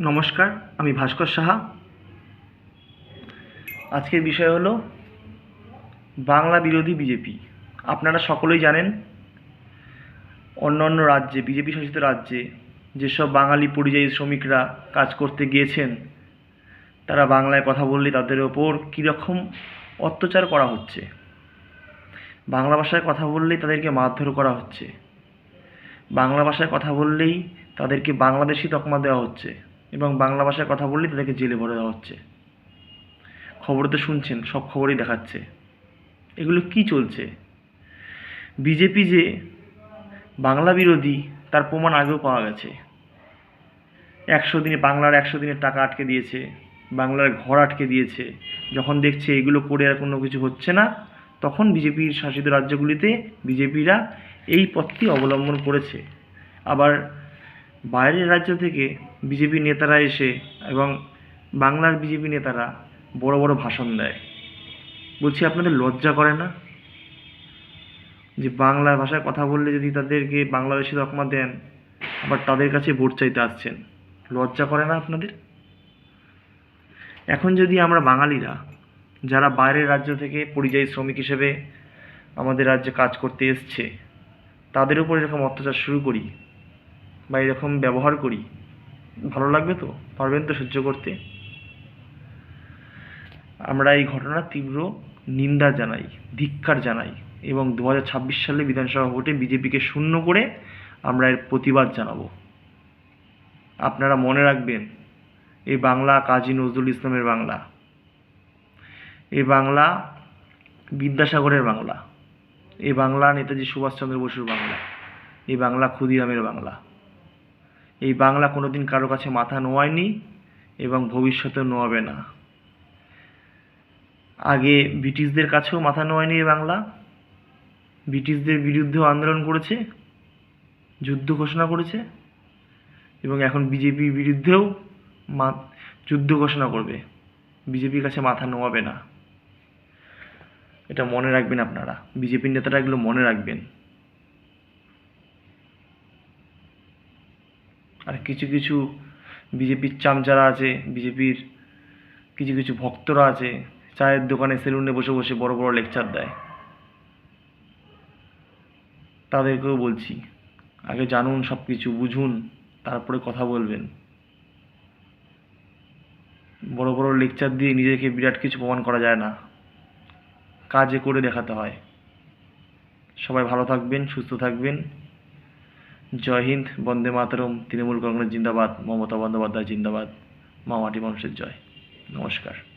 নমস্কার, আমি ভাস্কর সাহা। আজকের বিষয় হলো, বাংলা বিরোধী বিজেপি। আপনারা সকলেই জানেন, অন্য অন্য রাজ্যে, বিজেপি শাসিত রাজ্যে, যেসব বাঙালি পরিযায়ী শ্রমিকরা কাজ করতে গিয়েছেন, তারা বাংলায় কথা বললে তাদের ওপর কীরকম অত্যাচার করা হচ্ছে? বাংলা ভাষায় কথা বললেই তাদেরকে মারধর করা হচ্ছে। বাংলা ভাষায় কথা বললেই তাদেরকে বাংলাদেশি তকমা দেওয়া হচ্ছে। এবং বাংলা ভাষায় কথা বললেই তাদেরকে জেলে ভরে দেওয়া হচ্ছে। খবর তো শুনছেন, সব খবরই দেখাচ্ছে। এগুলো কি চলছে? বিজেপি যে বাংলা বিরোধী, তার প্রমাণ আগেও পাওয়া গেছে। একশো দিনে, বাংলার একশো দিনের টাকা আটকে দিয়েছে, বাংলার ঘর আটকে দিয়েছে। যখন দেখছে এগুলো করে আর কোনো কিছু হচ্ছে না, তখন বিজেপির শাসিত রাজ্যগুলিতে বিজেপিরা এই পথটি অবলম্বন করেছে। আবার বাইরের রাজ্য থেকে বিজেপি নেতারা এসে এবং বাংলার বিজেপি নেতারা বড় বড় ভাষণ দেয়। বলছি, আপনাদের লজ্জা করে না? যে বাংলা ভাষায় কথা বললে যদি তাদেরকে বাংলাদেশি তকমা দেন, আবার তাদের কাছে ভোট চাইতে আসছেন, লজ্জা করে না আপনাদের? এখন যদি আমরা বাঙালিরা, যারা বাইরের রাজ্য থেকে পরিযায়ী শ্রমিক হিসেবে আমাদের রাজ্যে কাজ করতে এসছে, তাদের উপর এরকম অত্যাচার শুরু করি বা এরকম ব্যবহার করি, ভালো লাগবে তো? পারবেন তো সহ্য করতে? আমরা এই ঘটনার তীব্র নিন্দা জানাই, ধিক্কার জানাই এবং দু হাজার ছাব্বিশ সালে বিধানসভা ভোটে বিজেপিকে শূন্য করে আমরা এর প্রতিবাদ জানাব। আপনারা মনে রাখবেন, এই বাংলা কাজী নজরুল ইসলামের বাংলা, এই বাংলা বিদ্যাসাগরের বাংলা, এই বাংলা নেতাজি সুভাষচন্দ্র বসুর বাংলা, এই বাংলা ক্ষুদিরামের বাংলা। এই বাংলা কোনোদিন কারও কাছে মাথা নোয়ায়নি এবং ভবিষ্যতে নোয়াবে না। আগে ব্রিটিশদের কাছেও মাথা নোয়ায়নি এই বাংলা। ব্রিটিশদের বিরুদ্ধেও আন্দোলন করেছে, যুদ্ধ ঘোষণা করেছে এবং এখন বিজেপির বিরুদ্ধেও মা, যুদ্ধ ঘোষণা করবে। বিজেপির কাছে মাথা নোয়াবে না। এটা মনে রাখবেন আপনারা। বিজেপির নেতারা এগুলো মনে রাখবেন। আর কিছু কিছু বিজেপির চামচারা আছে, বিজেপির কিছু কিছু ভক্তরা আছে, চায়ের দোকানে সেলুনে বসে বসে বড় বড় লেকচার দেয়। তাদেরকেও বলছি, আগে জানুন সব কিছু বুঝুন, তারপরে কথা বলবেন। বড় বড় লেকচার দিয়ে নিজেকে বিরাট কিছু প্রমাণ করা যায় না। কাজে করে দেখাতে হয়। সবাই ভালো থাকবেন, সুস্থ থাকবেন। জয় হিন্দ বন্দে মাতরম তৃণমূল কংগ্রেস জিন্দাবাদ মমতা বন্দ্যোপাধ্যায় জিন্দাবাদ মামাটি মানুষের জয়। নমস্কার।